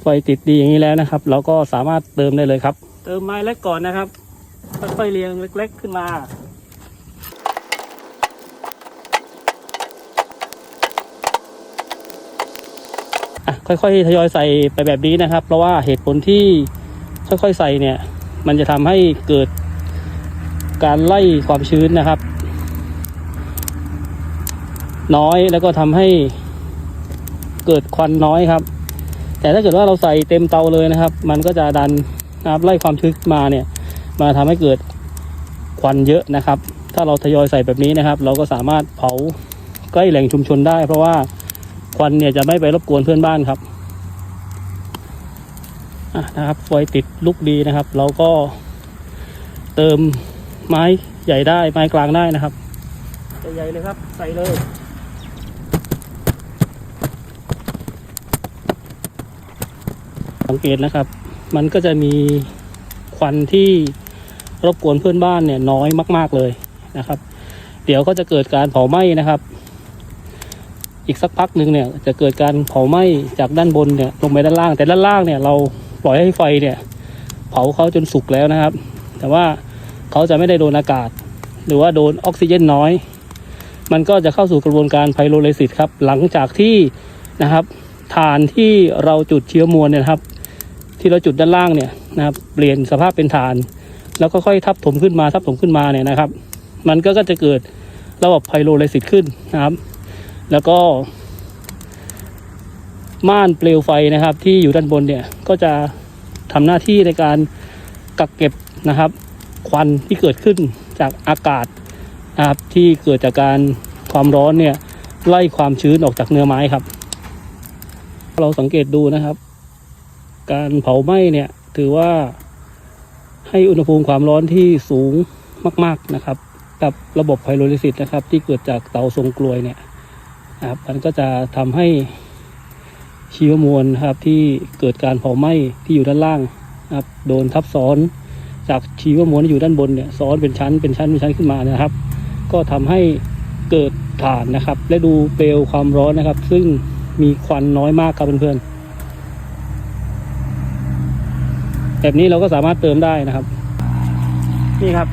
ไฟติดดีอย่างนี้แล้วนะครับ เราก็สามารถเติมได้เลยครับ เติมไม้เล็กก่อนนะครับค่อยๆเรียงเล็ก ๆ ขึ้นมาอะค่อยๆทยอยใส่ไปแบบนี้นะครับ เพราะว่าเหตุผลที่ค่อยๆใส่เนี่ย มันจะทำให้เกิดการไล่ความชื้นนะครับ น้อยแล้วก็ทำให้เกิดควันน้อยครับ แต่ถ้าเกิดว่าเราใส่เต็มเตาเลยนะครับ มันก็จะดันนะครับไล่ความชื้นมาเนี่ย มาทำให้เกิดควันเยอะนะครับ ถ้าเราทยอยใส่แบบนี้นะครับ เราก็สามารถเผาใกล้แหล่งชุมชนได้ เพราะว่าควันเนี่ยจะไม่ไปรบกวนเพื่อนบ้านครับะนะครับไฟติดลุกดีนะครับ เราก็เติมไม้ใหญ่ได้ไม้กลางได้นะครับใหญ่ๆเลยครับ ใส่เลย สังเกตนะครับ มันก็จะมีควันที่รบกวนเพื่อนบ้านเนี่ยน้อยมาก ๆเลยนะครับ เดี๋ยวก็จะเกิดการเผาไหม้นะครับ อีกสักพักหนึ่งเนี่ยจะเกิดการเผาไหม้จากด้านบนเนี่ยลงไปด้านล่าง แต่ด้านล่างเนี่ยเราปล่อยให้ไฟเนี่ยเผาเขาจนสุกแล้วนะครับ แต่ว่าเขาจะไม่ได้โดนอากาศ หรือว่าโดนออกซิเจนน้อย มันก็จะเข้าสู่กระบวนการไพโรเลซิสครับ หลังจากที่นะครับฐานที่เราจุดเชื้อมวลเนี่ยครับ ที่เราจุดด้านล่างเนี่ยนะครับเปลี่ยนสภาพเป็นฐาน แล้วก็ค่อยทับถมขึ้นมาทับถมขึ้นมาเนี่ยนะครับ มันก็จะเกิดระบบไพโรเลซิสขึ้นนะครับ แล้วก็ ม่านเปลวไฟนะครับ ที่อยู่ด้านบนเนี่ยก็จะทำหน้าที่ในการกักเก็บนะครับ ควันที่เกิดขึ้นจากอากาศนะครับที่เกิดจากการความร้อนเนี่ยไล่ความชื้นออกจากเนื้อไม้ครับ เราสังเกตดูนะครับ การเผาไหม้เนี่ย ถือว่าให้อุณหภูมิความร้อนที่สูงมาก ๆนะครับ กับระบบไพโรลิซิสนะครับ ที่เกิดจากเตาทรงกลวยเนี่ยนะครับมันก็จะทำให้ชีวมวลนะครับที่เกิดการเผาไหม้ที่อยู่ด้านล่างนะครับโดนทับซ้อนจากชีวมวลที่อยู่ด้านบนเนี่ยซ้อนเป็นชั้นเป็นชั้นเป็นชั้นขึ้นมานะครับ ก็ทำให้เกิดฐานนะครับ และดูเปลวความร้อนนะครับ ซึ่งมีควันน้อยมากครับเพื่อนๆ แบบนี้เราก็สามารถเติมได้นะครับ นี่ครับ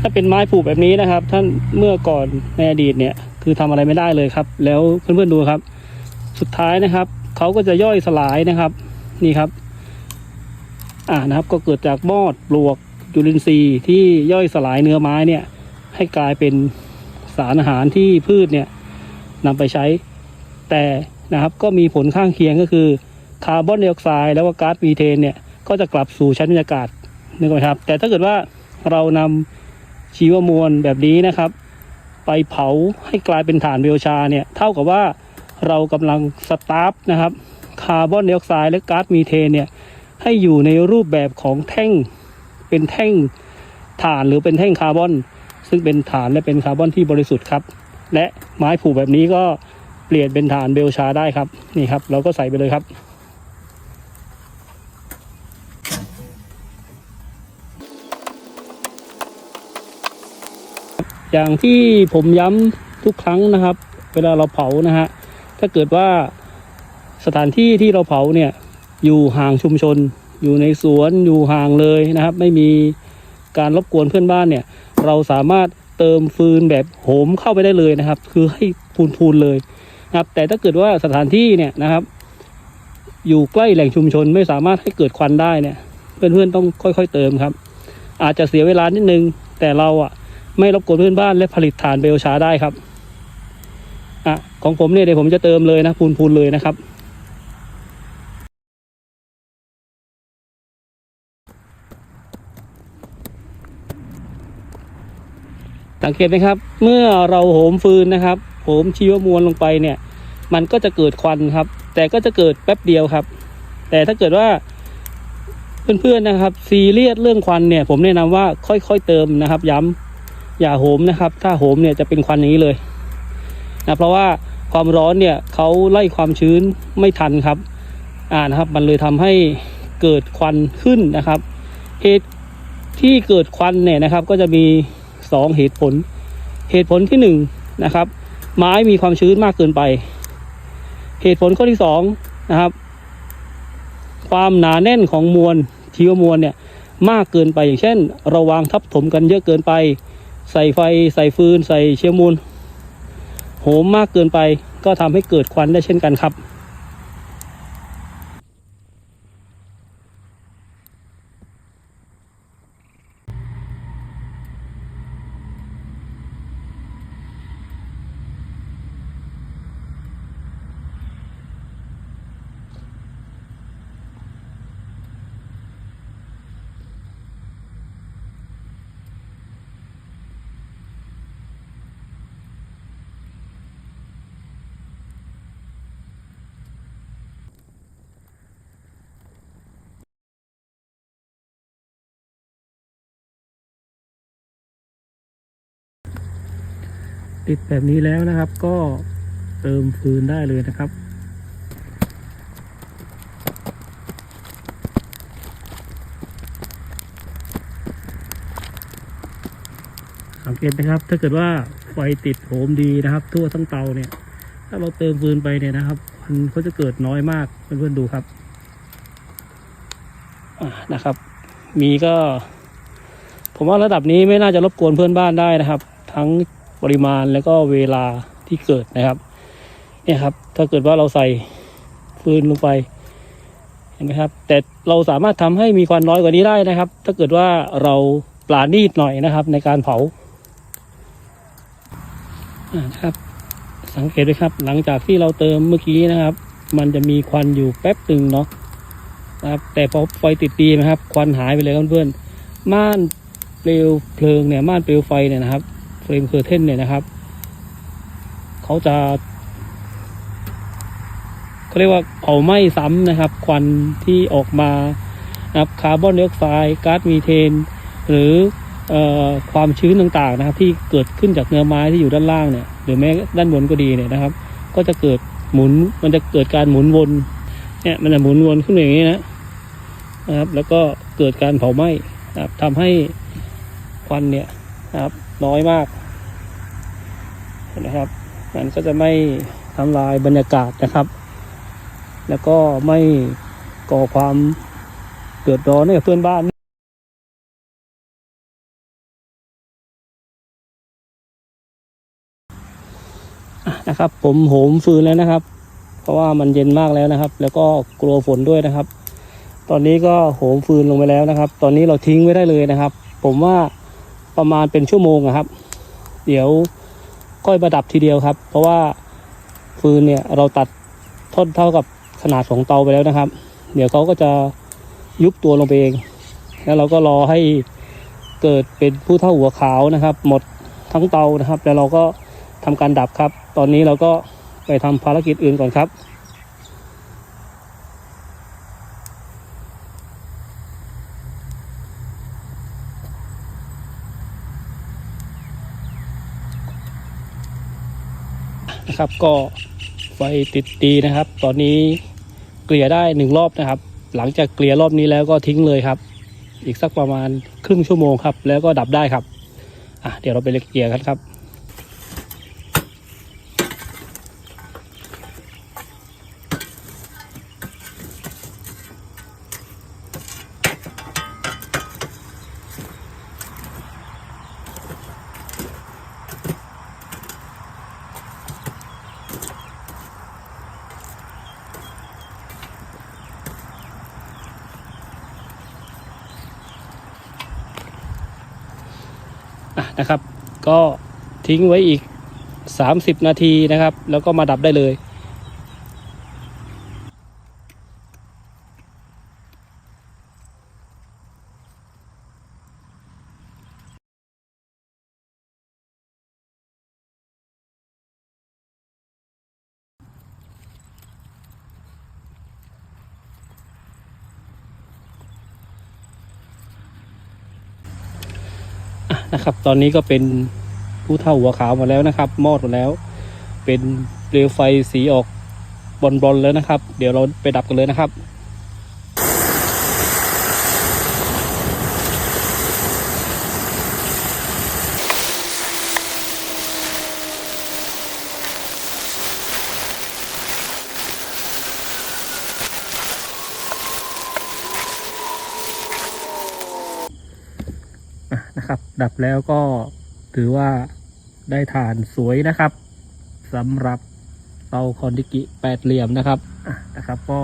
ถ้าเป็นไม้ผูกแบบนี้นะครับ ท่านเมื่อก่อนในอดีตเนี่ย คือทำอะไรไม่ได้เลยครับ แล้วเพื่อนๆดูครับ สุดท้ายนะครับเขาก็จะย่อยสลายนะครับ นี่ครับ อ่านะครับ ก็เกิดจากมอดปลวกจุลินทรีย์ที่ย่อยสลายเนื้อไม้เนี่ย ให้กลายเป็นสารอาหารที่พืชเนี่ยนำไปใช้ แต่นะครับก็มีผลข้างเคียงก็คือคาร์บอนไดออกไซด์แล้วก็ก๊าซมีเทนเนี่ย ก็จะกลับสู่ชั้นบรรยากาศนึกไหมครับ แต่ถ้าเกิดว่าเรานำชีวมวลแบบนี้นะครับ ไปเผาให้กลายเป็นถ่านเบลชาเนี่ยเท่ากับว่าเรากำลังสตาร์ฟนะครับคาร์บอนไดออกไซด์และก๊าซมีเทนเนี่ยให้อยู่ในรูปแบบของแท่งเป็นแท่งถ่านหรือเป็นแท่งคาร์บอน ซึ่งเป็นฐานและเป็นคาร์บอนที่บริสุทธิ์ครับ และไม้ผูกแบบนี้ก็เปลี่ยนเป็นฐานเบลชาได้ครับนี่ครับ เราก็ใส่ไปเลยครับ อย่างที่ผมย้ำทุกครั้งนะครับ เวลาเราเผานะฮะถ้าเกิดว่าสถานที่ที่เราเผาเนี่ยอยู่ห่างชุมชน อยู่ในสวนอยู่ห่างเลยนะครับ ไม่มีการรบกวนเพื่อนบ้านเนี่ย เราสามารถเติมฟืนแบบโหมเข้าไปได้เลยนะครับ คือให้พูนๆเลยนะครับ แต่ถ้าเกิดว่าสถานที่เนี่ยนะครับ อยู่ใกล้แหล่งชุมชนไม่สามารถให้เกิดควันได้เนี่ย เพื่อนๆต้องค่อย ๆ เติมครับ อาจจะเสียเวลานิดนึง แต่เราอะ ไม่รบกวนเพื่อนบ้านและผลิตฐานเบลชาได้ครับอะของผมเนี่ยเดี๋ยวผมจะเติมเลยนะพูนๆเลยนะครับ สังเกตไหมครับ เมื่อเราโหมฟืนนะครับโหมชีวมวลลงไปเนี่ย มันก็จะเกิดควันครับ แต่ก็จะเกิดแป๊บเดียวครับ แต่ถ้าเกิดว่าเพื่อนๆนะครับ ซีเรียสเรื่องควันเนี่ย ผมแนะนำว่าค่อยๆเติมนะครับ ย้ำ อย่าโหมนะครับ ถ้าโหมเนี่ยจะเป็นควันนี้เลยนะเพราะว่าความร้อนเนี่ยเขาไล่ความชื้นไม่ทันครับอ่านะครับมันเลยทำให้เกิดควันขึ้นนะครับเหตุที่เกิดควันเนี่ยนะครับก็จะมีสองเหตุผล เหตุผลที่หนึ่งนะครับ ไม้มีความชื้นมากเกินไป เหตุผลข้อที่สองนะครับ ความหนาแน่นของมวลชีวมวลเนี่ยมากเกินไปอย่างเช่นเราวางทับถมกันเยอะเกินไป ใส่ไฟใส่ฟืน ใส่เชื้อมูลโหมมากเกินไปก็ทำให้เกิดควันได้เช่นกันครับ ติดแบบนี้แล้วนะครับ ก็เติมฟืนได้เลยนะครับ สังเกตนะครับถ้าเกิดว่าไฟติดโหมดีนะครับ ทั่วทั้งเตาเนี่ย ถ้าเราเติมฟืนไปเนี่ยนะครับมันก็จะเกิดน้อยมากเพื่อนๆดูครับนะครับ มีก็ ผมว่าระดับนี้ไม่น่าจะรบกวนเพื่อนบ้านได้นะครับ ทั้ง ปริมาณแล้วก็เวลาที่เกิดนะครับ เนี่ยครับ ถ้าเกิดว่าเราใส่ฟืนลงไป เห็นไหมครับ แต่เราสามารถทำให้มีควันน้อยกว่านี้ได้นะครับ ถ้าเกิดว่าเราปราณีตหน่อยนะครับ ในการเผานะครับ สังเกตด้วยครับ หลังจากที่เราเติมเมื่อกี้นะครับ มันจะมีควันอยู่แป๊บหนึ่งเนาะนะครับ แต่พอไฟติดดีนะครับ ควันหายไปเลยเพื่อนๆม่านเปลวเพลิงเนี่ยม่านเปลวไฟเนี่ยนะครับ เฟรมเคอร์เทนเนี่ยนะครับ เขาจะเขาเรียกว่าเผาไหม้ซ้ำนะครับ ควันที่ออกมานะครับคาร์บอนไดออกไซด์ก๊าซมีเทน หรืออความชื้นต่างๆนะครับ ที่เกิดขึ้นจากเนื้อไม้ที่อยู่ด้านล่างเนี่ย หรือแม้ด้านบนก็ดีเนี่ยนะครับ ก็จะเกิดหมุนมันจะเกิดการหมุนวนเนี่ยมันจะหมุนวนขึ้นอย่างนี้นะนะครับ แล้วก็เกิดการเผาไหม้นะครับทำให้ควันเนี่ยนะครับ น้อยมากเห็นไหมครับมันก็จะไม่ทำลายบรรยากาศนะครับ แล้วก็ไม่ก่อความเดือดร้อนให้กับเพื่อนบ้านนะครับ ผมโหมฟืนแล้วนะครับ เพราะว่ามันเย็นมากแล้วนะครับ แล้วก็กลัวฝนด้วยนะครับ ตอนนี้ก็โหมฟืนลงไปแล้วนะครับ ตอนนี้เราทิ้งไว้ได้เลยนะครับ ผมว่า ประมาณเป็นชั่วโมงอะครับ เดี๋ยวค่อยประดับทีเดียวครับ เพราะว่าฟืนเนี่ยเราตัดท่อนเท่ากับขนาดของเตาไปแล้วนะครับ เดี๋ยวเขาก็จะยุบตัวลงไปเอง แล้วเราก็รอให้เกิดเป็นผู้เท่าหัวขาวนะครับ หมดทั้งเตานะครับ แล้วเราก็ทำการดับครับ ตอนนี้เราก็ไปทำภารกิจอื่นก่อนครับ นะครับ ก็ไฟติดดีนะครับ ตอนนี้เกลี่ยได้หนึ่งรอบนะครับ หลังจากเกลี่ยรอบนี้แล้วก็ทิ้งเลยครับ อีกสักประมาณครึ่งชั่วโมงครับ แล้วก็ดับได้ครับอะเดี๋ยวเราไปเกลี่ยกันครับ นะครับ ก็ทิ้งไว้อีก 30 นาทีนะครับ แล้วก็มาดับได้เลย นะครับ ตอนนี้ก็เป็นผู้เท่าหัวขาวหมดแล้วนะครับ มอดหมดแล้ว เป็นเปลวไฟสีออกบอลๆแล้วนะครับ เดี๋ยวเราไปดับกันเลยนะครับ นะครับ ดับแล้วก็ถือว่าได้ฐานสวยนะครับสำหรับเตาคอนดิกิแปดเหลี่ยมนะครับนะครับก็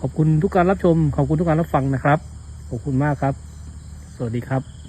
ขอบคุณทุกการรับชม ขอบคุณทุกการรับฟังนะครับ ขอบคุณมากครับ สวัสดีครับ